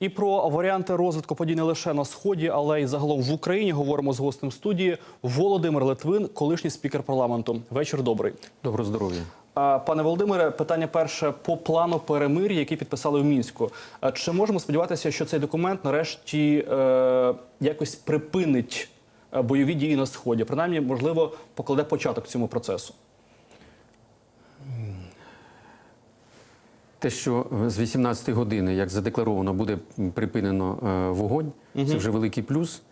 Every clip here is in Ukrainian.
І про варіанти розвитку подій не лише на сході, але й загалом в Україні говоримо з гостем студії Володимир Литвин, колишній спікер парламенту. Вечір добрий. Доброго здоров'я. Пане Володимире, питання перше по плану перемир'я, який підписали в мінську. Чи можемо сподіватися, що цей документ нарешті е, якось припинить е, бойові дії на сході? Принаймні, можливо, покладе початок цьому процесу. Те, що з 18 години, як задекларовано, буде припинено е, вогонь, це вже великий плюс.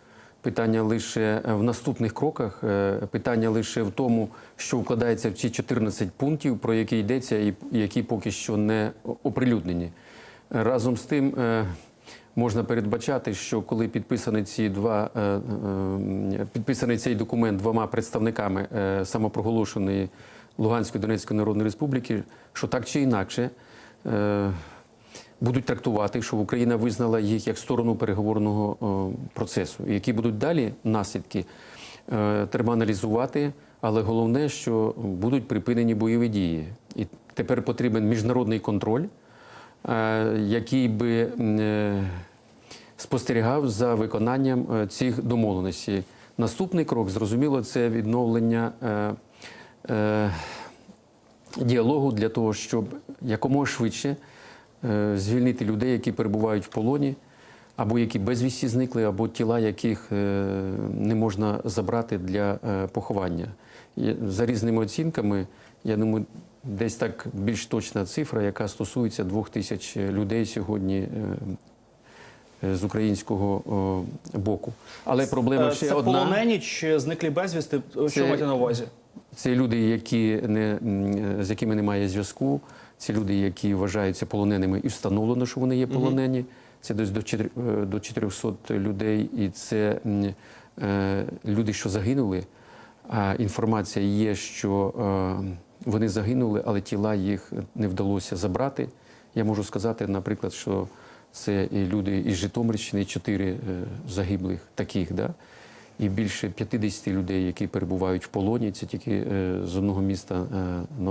Питання лише в наступних кроках, е, питання лише в тому, що вкладається в ці 14 пунктів, про які йдеться, і які поки що не оприлюднені. Разом з тим. е, Можна передбачати, що коли підписані ці два е, е, підписаний цей документ двома представниками е, самопроголошеної Луганської Донецької Народної Республіки, що так чи інакше е, будуть трактувати, що Україна визнала їх як сторону переговорного е, процесу. Які будуть далі наслідки, е, треба аналізувати, але головне, що будуть припинені бойові дії. І тепер потрібен міжнародний контроль, е, який би е, спостерігав за виконанням е, цих домовленостей. Наступний крок, зрозуміло, це відновлення е, е, діалогу для того, щоб якомога швидше е, звільнити людей, які перебувають в полоні, або які безвісті зникли, або тіла, яких е, не можна забрати для е, поховання. За різними оцінками, я думаю, десь так більш точна цифра, яка стосується двох тисяч людей сьогодні. з українського о, боку. Але проблема Е, ще це одна. полонені чи зниклі безвісти? Що Це- маєте на увазі? Це люди, які не, з якими немає зв'язку. Це люди, які вважаються полоненими і встановлено, що вони є полонені. Це десь до чотир- е, до 400 людей, і це е, люди, що загинули. А інформація є, що е, вони загинули, але тіла їх не вдалося забрати. Я можу сказати, наприклад, що це і люди із Житомирщини, чотири загиблих таких. Да? і більше 50 людей, які перебувають в полоні. Це тільки з одного міста е,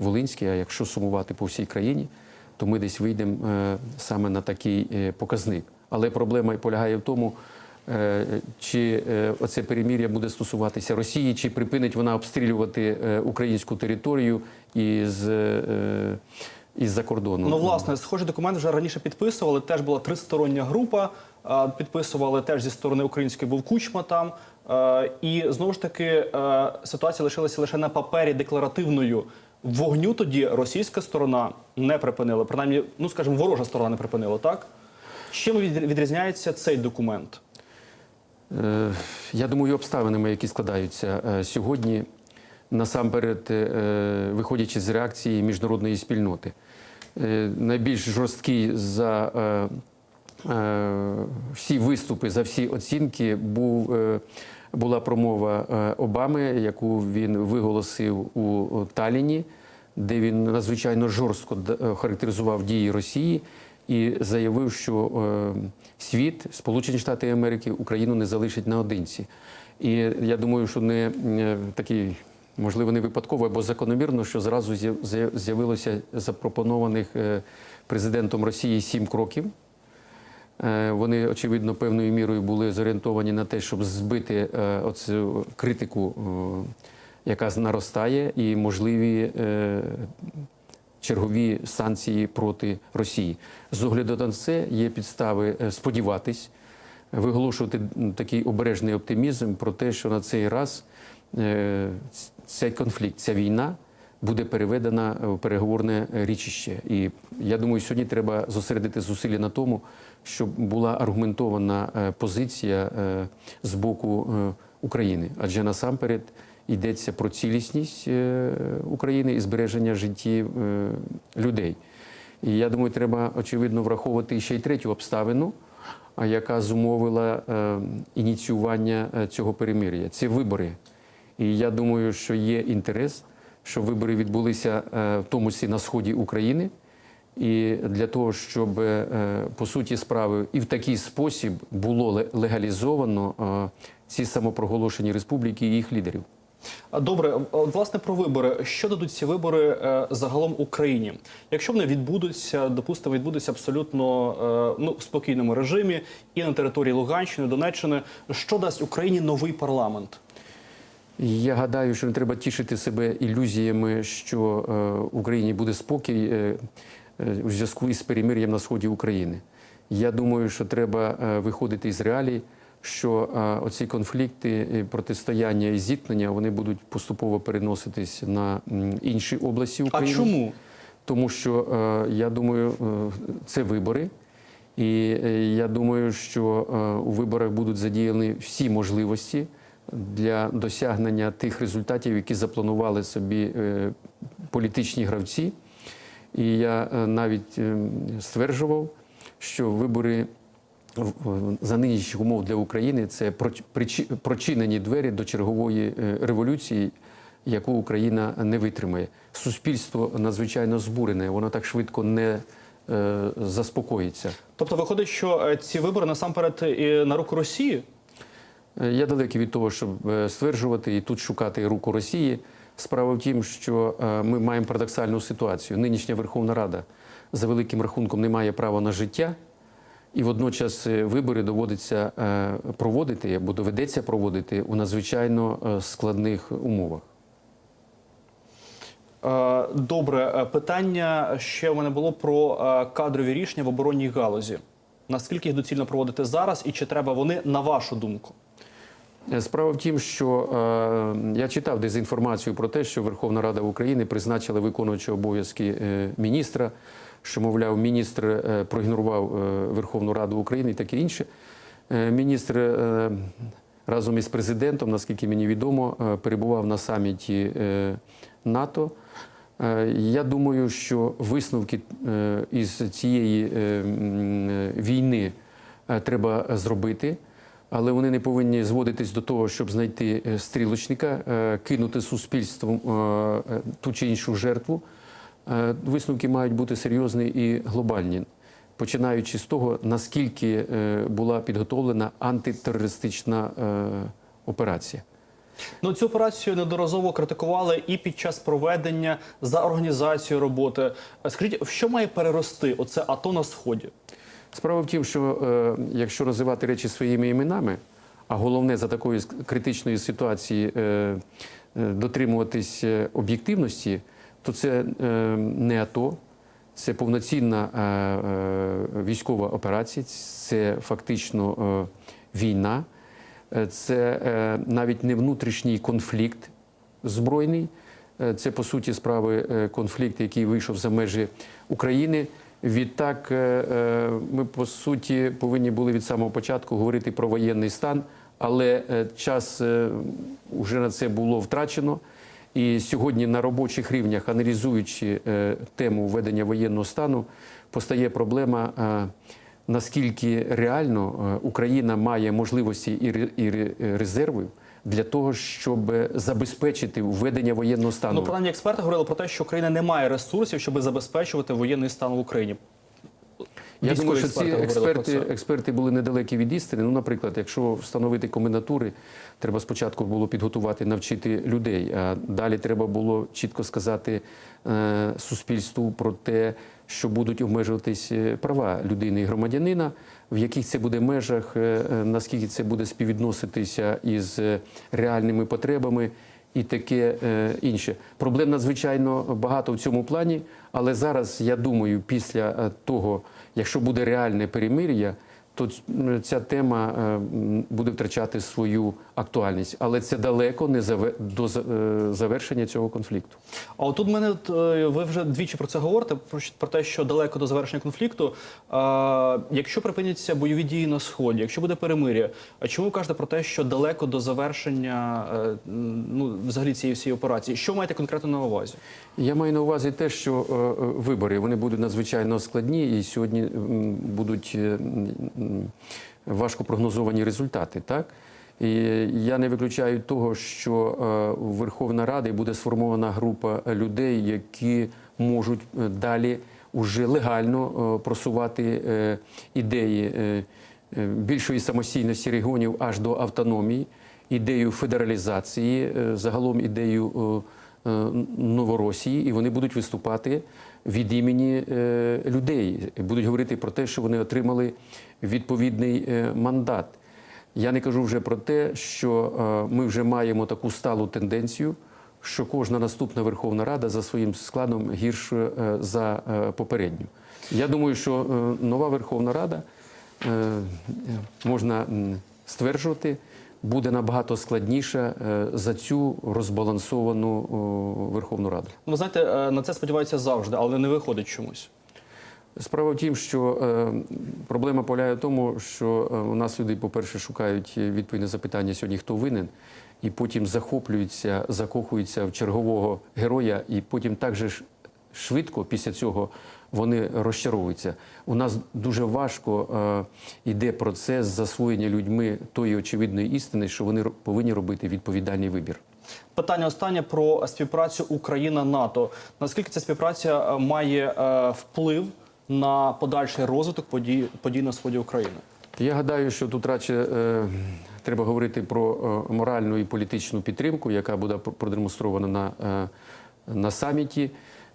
Новград-Волинський. А якщо сумувати по всій країні, то ми десь вийдемо е, саме на такий е, показник. Але проблема полягає в тому, е, чи оце перемір'я буде стосуватися Росії, чи припинить вона обстрілювати українську територію із, із-за кордону. Ну, власне, схожий документ вже раніше підписували. Теж була тристороння група. Підписували теж зі сторони української був Кучма там. І знову ж таки ситуація лишилася лише на папері декларативною. Вогню тоді російська сторона не припинила. Принаймні, ну скажімо, ворожа сторона не припинила, так? Чим відрізняється цей документ? Е, Я думаю, обставинами, які складаються е, сьогодні, насамперед, е, виходячи з реакції міжнародної спільноти. Найбільш жорсткий за всі виступи, за всі оцінки був, була промова е, Обами, яку він виголосив у Таліні, де він надзвичайно жорстко е, характеризував дії Росії і заявив, що е, світ, Сполучені Штати Америки, Україну не залишить наодинці. І я думаю, що не такий, можливо, не випадково або закономірно, що зразу з'яв- з'яв- з'явилося запропонованих президентом Росії сім кроків. Е, Вони, очевидно, певною мірою були зорієнтовані на те, щоб збити е, оцю критику, яка наростає, і можливі е, чергові санкції проти Росії. З огляду на це є підстави сподіватись, виголошувати такий обережний оптимізм про те, що на цей раз цей конфлікт, ця війна буде переведена в переговорне річище. І я думаю, сьогодні треба зосередити зусилля на тому, щоб була аргументована е, позиція е, з боку е, України, адже насамперед йдеться про цілісність е, України і збереження життів е, людей. І я думаю, треба очевидно враховувати ще й третю обставину, яка зумовила е, ініціювання е, цього перемир'я. Це вибори. І я думаю, що є інтерес, щоб вибори відбулися е, в тому числі на сході України. І для того, щоб е, по суті справи і в такий спосіб було легалізовано е, ці самопроголошені республіки і їх лідерів. Добре, власне про вибори. Що дадуть ці вибори загалом Україні? Якщо вони відбудуться, допустимо, відбудуться абсолютно ну, в спокійному режимі і на території Луганщини, Донеччини, що дасть Україні новий парламент? Я гадаю, що не треба тішити себе ілюзіями, що е, в Україні буде спокій е, е, у зв'язку із перемир'ям на сході України. Я думаю, що треба е, виходити із реалій, що е, оці конфлікти, протистояння і зіткнення вони будуть поступово переноситись на інші області А України. чому? Тому що е, я думаю, е, це вибори, і я думаю, що у виборах будуть задіяні всі можливості для досягнення тих результатів, які запланували собі е, політичні гравці. І я е, навіть е, стверджував, що вибори за нинішніх умов для України це прочинені двері до чергової е, революції, яку Україна не витримає. Суспільство надзвичайно збурене, воно так швидко не заспокоїться. Тобто виходить, що ці вибори насамперед і на руку Росії? Е, Я далекий від того, щоб е, стверджувати і тут шукати руку Росії. Справа в тім, що е, ми маємо парадоксальну ситуацію. Нинішня Верховна Рада за великим рахунком не має права на життя, і водночас вибори доводиться проводити або доведеться проводити у надзвичайно складних умовах. Добре, питання ще у мене було про кадрові рішення в оборонній галузі. Наскільки їх доцільно проводити зараз, і чи треба вони на вашу думку? Е, Справа в тім, що е, я читав дезінформацію про те, що Верховна Рада України призначила виконуючого обов'язки е, міністра, що, мовляв, міністр е, проігнорував Верховну Раду України і таке інше. Міністр е, разом із президентом, наскільки мені відомо, перебував на саміті НАТО. Я думаю, що висновки із цієї війни треба зробити, але вони не повинні зводитись до того, щоб знайти е, стрілочника, е, кинути суспільством е, ту чи іншу жертву. Висновки мають бути серйозні і глобальні, починаючи з того, наскільки була підготовлена антитерористична операція. Ну, цю операцію неодноразово критикували і під час проведення за організацію роботи. Скажіть, в що має перерости оце АТО на сході? Справа в тім, що е, якщо називати речі своїми іменами, а головне за такої критичної ситуації е, е, дотримуватись об'єктивності, то це не АТО, це повноцінна військова операція, це фактично війна, це навіть не внутрішній конфлікт збройний. Це по суті справи конфлікт, який вийшов за межі України. Відтак, е, е, ми по суті повинні були від самого початку говорити про воєнний стан, але е, час вже на це було втрачено. І сьогодні на робочих рівнях, аналізуючи тему введення воєнного стану, постає проблема. Наскільки реально Україна має можливості і ре- і ре- резерви для того, щоб забезпечити введення воєнного стану? Ну, принаймні, експерти говорили про те, що Україна не має ресурсів, щоб забезпечувати воєнний стан в Україні. Я думаю, що ці експерти експерти, були недалекі від істини. Ну, наприклад, якщо встановити комендатури, треба спочатку було підготувати, навчити людей. А далі треба було чітко сказати е, суспільству про те, що будуть обмежуватись е, права людини і громадянина, в яких це буде межах, е, е, наскільки це буде співвідноситися із е, реальними потребами. І таке е, інше проблем надзвичайно багато в цьому плані. Але зараз я думаю, після того, якщо буде реальне перемир'я, то ця тема е, буде втрачати свою актуальність. Але це далеко не до е, завершення цього конфлікту. А отут мене е, ви вже двічі про це говорите, про, те, що далеко до завершення конфлікту. Якщо припиняться бойові дії на сході, якщо буде перемир'я, а чому ви кажете про те, що далеко до завершення е, ну, взагалі цієї всієї операції? Що маєте конкретно на увазі? Я маю на увазі те, що е, е, вибори вони будуть надзвичайно складні і сьогодні будуть е, важко прогнозовані результати. Так? І я не виключаю того, що е, у Верховна Рада буде сформована група людей, які можуть е, далі уже легально е, просувати ідеї більшої самостійності регіонів аж до автономії. ідею федералізації, загалом ідею Новоросії, і вони будуть виступати від імені е, людей, будуть говорити про те, що вони отримали відповідний е, мандат. Я не кажу вже про те, що е, ми вже маємо таку сталу тенденцію, що кожна наступна Верховна Рада за своїм складом гірше за попередню. Я думаю, що нова Верховна Рада можна стверджувати. Буде набагато складніша е, за цю розбалансовану Верховну Раду. Ну, ви знаєте, е, на це сподіваються завжди, але не виходить чомусь. Справа в тім, що е, проблема полягає в тому, що е, у нас люди, по-перше, шукають відповідь на запитання сьогодні, хто винен, і потім захоплюються, закохуються в чергового героя, і потім так же ж швидко після цього вони розчаровуються. У нас дуже важко е, йде процес засвоєння людьми тої очевидної істини, що вони повинні робити відповідальний вибір. Питання останнє про співпрацю Україна-НАТО. Наскільки ця співпраця е, має е, вплив на подальший розвиток подій, подій на сході України? Я гадаю, що тут радше е, треба говорити про е, моральну і політичну підтримку, яка буде пр- продемонстрована на, е, на саміті.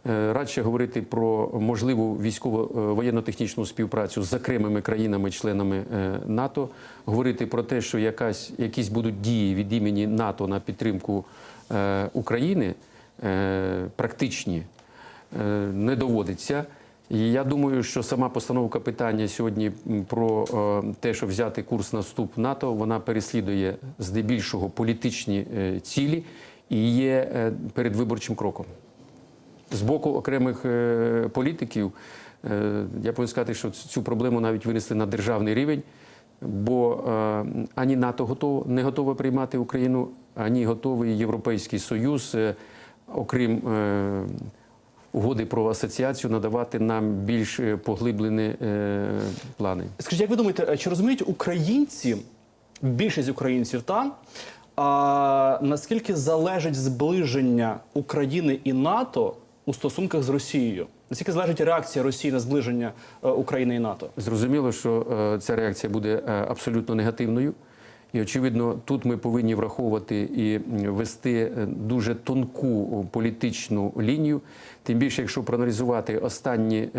Е, радше говорити про можливу військово е, співпрацю з окремими країнами-членами е, НАТО, говорити про те, що якась, якісь будуть дії від імені НАТО на підтримку України практичні, не доводиться. І я думаю, що сама постановка питання сьогодні про те, що взяти курс на вступ НАТО, вона переслідує здебільшого політичні цілі і є передвиборчим кроком. З боку окремих е, політиків е, я повинен сказати, що цю проблему навіть винесли на державний рівень, бо е, ані НАТО готово, не готове приймати Україну, ані готовий Європейський Союз, окрім угоди про асоціацію, надавати нам більш поглиблені плани. Скажіть, як ви думаєте, чи розуміють українці, більшість українців там, а, наскільки залежить зближення України і НАТО у стосунках з Росією? Наскільки залежить реакція Росії на зближення е, України і НАТО? Зрозуміло, що е, ця реакція буде е, абсолютно негативною. І, очевидно, тут ми повинні враховувати і вести дуже тонку політичну лінію. Тим більше, якщо проаналізувати останні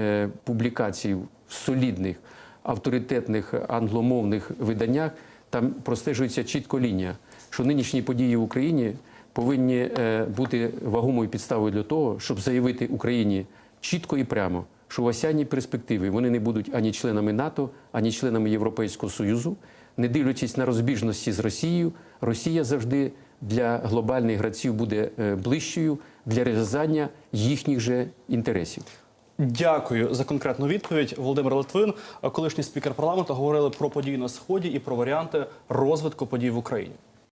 публікації в солідних авторитетних англомовних виданнях, там простежується чітко лінія, що нинішні події в Україні повинні е, бути вагомою підставою для того, щоб заявити Україні чітко і прямо, що в осянній перспективі вони не будуть ані членами НАТО, ані членами Європейського Союзу. Не дивлячись на розбіжності з Росією, Росія завжди для глобальних гравців буде е, ближчою для реалізання їхніх же інтересів. Дякую за конкретну відповідь. Володимир Литвин, колишній спікер парламенту, говорили про події на сході і про варіанти розвитку подій в Україні.